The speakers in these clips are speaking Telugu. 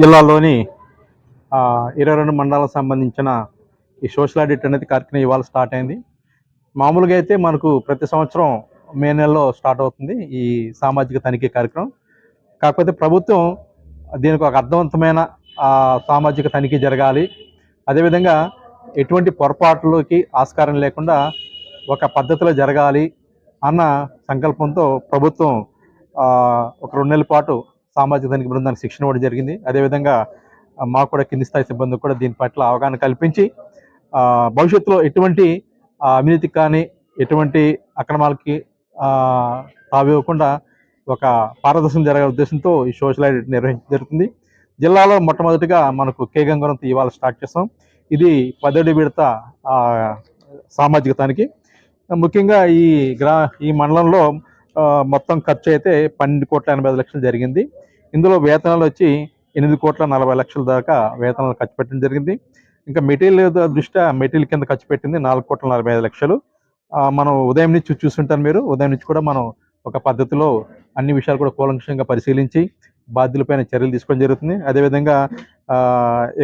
జిల్లాలోని ఇరవై రెండు మండలాలకు సంబంధించిన ఈ సోషల్ ఆడిట్ అనేది కార్యక్రమం ఇవాళ స్టార్ట్ అయింది. మామూలుగా అయితే మనకు ప్రతి సంవత్సరం మే నెలలో స్టార్ట్ అవుతుంది ఈ సామాజిక తనిఖీ కార్యక్రమం. కాకపోతే ప్రభుత్వం దీనికి ఒక అర్థవంతమైన సామాజిక తనిఖీ జరగాలి. అదేవిధంగా ఎటువంటి పొరపాట్లకి ఆస్కారం లేకుండా ఒక పద్ధతిలో జరగాలి అన్న సంకల్పంతో ప్రభుత్వం ఒక రెండు నెలల పాటు సామాజిక తనిఖీ బృందానికి శిక్షణ ఇవ్వడం జరిగింది. అదేవిధంగా ఆ, మాకు కూడా కింది స్థాయి సిబ్బందికి కూడా దీని పట్ల అవగాహన కల్పించి భవిష్యత్తులో ఎటువంటి అవినీతికి కానీ ఎటువంటి అక్రమాలకి తావివ్వకుండా ఒక పారదర్శనం జరగే ఉద్దేశంతో ఈ సోషల్ ఆడిట్ నిర్వహించడం జరుగుతుంది. జిల్లాలో మొట్టమొదటిగా మనకు కే గంగవరంతో ఇవాళ స్టార్ట్ చేస్తాం. ఇది పదడి విడత సామాజికతానికి. ముఖ్యంగా ఈ గ్రా ఈ మండలంలో మొత్తం ఖర్చు అయితే పన్నెండు కోట్ల ఎనభై ఐదు లక్షలు జరిగింది. ఇందులో వేతనాలు వచ్చి ఎనిమిది కోట్ల నలభై లక్షల దాకా వేతనాలు ఖర్చు పెట్టడం జరిగింది. ఇంకా మెటీరియల్ దృష్ట్యా మెటీరియల్ కింద ఖర్చు పెట్టింది నాలుగు కోట్ల నలభై ఐదు లక్షలు. మనం ఉదయం నుంచి చూస్తుంటారు మీరు. ఉదయం నుంచి కూడా మనం ఒక పద్ధతిలో అన్ని విషయాలు కూడా కూలంకషంగా పరిశీలించి బాధ్యులపైన చర్యలు తీసుకోవడం జరుగుతుంది. అదేవిధంగా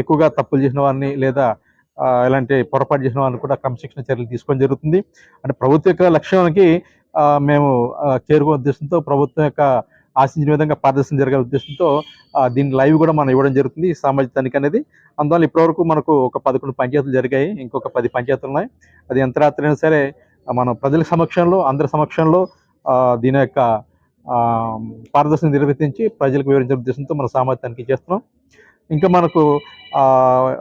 ఎక్కువగా తప్పులు చేసిన వారిని లేదా ఇలాంటి పొరపాటు చేసిన వారిని కూడా క్రమశిక్షణ చర్యలు తీసుకోవడం జరుగుతుంది. అంటే ప్రభుత్వ యొక్క లక్ష్యానికి మేము చేరుకునే ఉద్దేశంతో ప్రభుత్వం యొక్క ఆశించిన విధంగా పారదర్శన జరిగే ఉద్దేశంతో దీన్ని లైవ్ కూడా మనం ఇవ్వడం జరుగుతుంది ఈ సామాజిక తనిఖీ అనేది. అందువల్ల ఇప్పటివరకు మనకు ఒక పదకొండు పంచాయతీలు జరిగాయి ఇంకొక పది పంచాయతీలు ఉన్నాయి. అది ఎంత రాత్రి అయినా సరే మనం మన ప్రజల సమక్షంలో అందరి సమక్షంలో దీని యొక్క పారదర్శన నిర్వర్తించి ప్రజలకు వివరించే ఉద్దేశంతో మనం సామాజిక తనిఖీ చేస్తున్నాం. ఇంకా మనకు పనిదినాల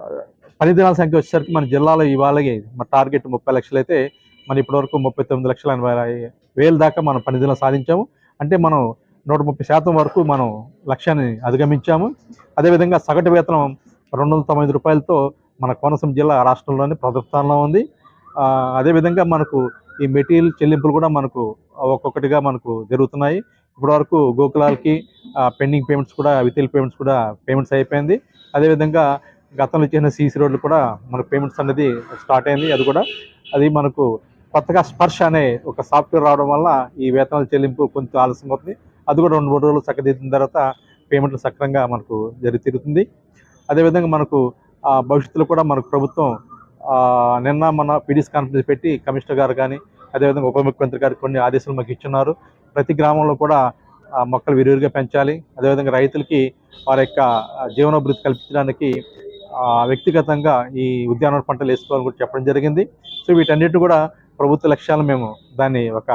పని దినాల సంఖ్య వచ్చేసరికి మన జిల్లాలో ఇవాళకి మన టార్గెట్ ముప్పై లక్షలు అయితే మన ఇప్పటివరకు ముప్పై తొమ్మిది లక్షల ఎనభై వేల దాకా మనం పనిదినాలు సాధించాము. అంటే మనం నూట ముప్పై శాతం వరకు మనం లక్ష్యాన్ని అధిగమించాము. అదేవిధంగా సగటు వేతనం రెండు వందల తొమ్మిది రూపాయలతో మన కోనసీమ జిల్లా రాష్ట్రంలోని ప్రథమ స్థానంలో ఉంది. అదేవిధంగా మనకు ఈ మెటీరియల్ చెల్లింపులు కూడా మనకు ఒక్కొక్కటిగా మనకు జరుగుతున్నాయి. ఇప్పటివరకు గోకులాలకి పెండింగ్ పేమెంట్స్ కూడా వితిల్ పేమెంట్స్ కూడా పేమెంట్స్ అయిపోయింది. అదేవిధంగా గతంలో చేసిన సీసీ రోడ్లు కూడా మనకు పేమెంట్స్ అనేది స్టార్ట్ అయింది. అది కూడా అది మనకు కొత్తగా స్పర్శ అనే ఒక సాఫ్ట్వేర్ రావడం వల్ల ఈ వేతనాల చెల్లింపు కొంచెం ఆలస్యం అవుతుంది. అది కూడా రెండు మూడు రోజులు చక్కదిద్దిన తర్వాత పేమెంట్లు సక్రంగా మనకు జరిగి తిరుగుతుంది అదేవిధంగా మనకు భవిష్యత్తులో కూడా మనకు ప్రభుత్వం నిన్న మన పీడీస్ కాన్ఫరెన్స్ పెట్టి కమిషనర్ గారు కానీ అదేవిధంగా ఉప ముఖ్యమంత్రి గారు కొన్ని ఆదేశాలు మాకు ఇచ్చున్నారు. ప్రతి గ్రామంలో కూడా మొక్కలు విరివిరిగా పెంచాలి. అదేవిధంగా రైతులకి వారి యొక్క జీవనోభివృద్ధి కల్పించడానికి వ్యక్తిగతంగా ఈ ఉద్యానవన పంటలు వేసుకోవాలని కూడా చెప్పడం జరిగింది. సో వీటన్నిటి కూడా ప్రభుత్వ లక్ష్యాలను మేము దాన్ని ఒక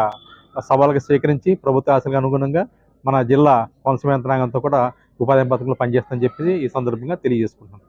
సవాలుగా స్వీకరించి ప్రభుత్వ ఆశలకు అనుగుణంగా మన జిల్లా కోనసీమ యంత్రాంగంతో కూడా ఉపాధి పథకంలో పనిచేస్తామని చెప్పి ఈ సందర్భంగా తెలియజేసుకుంటున్నాం.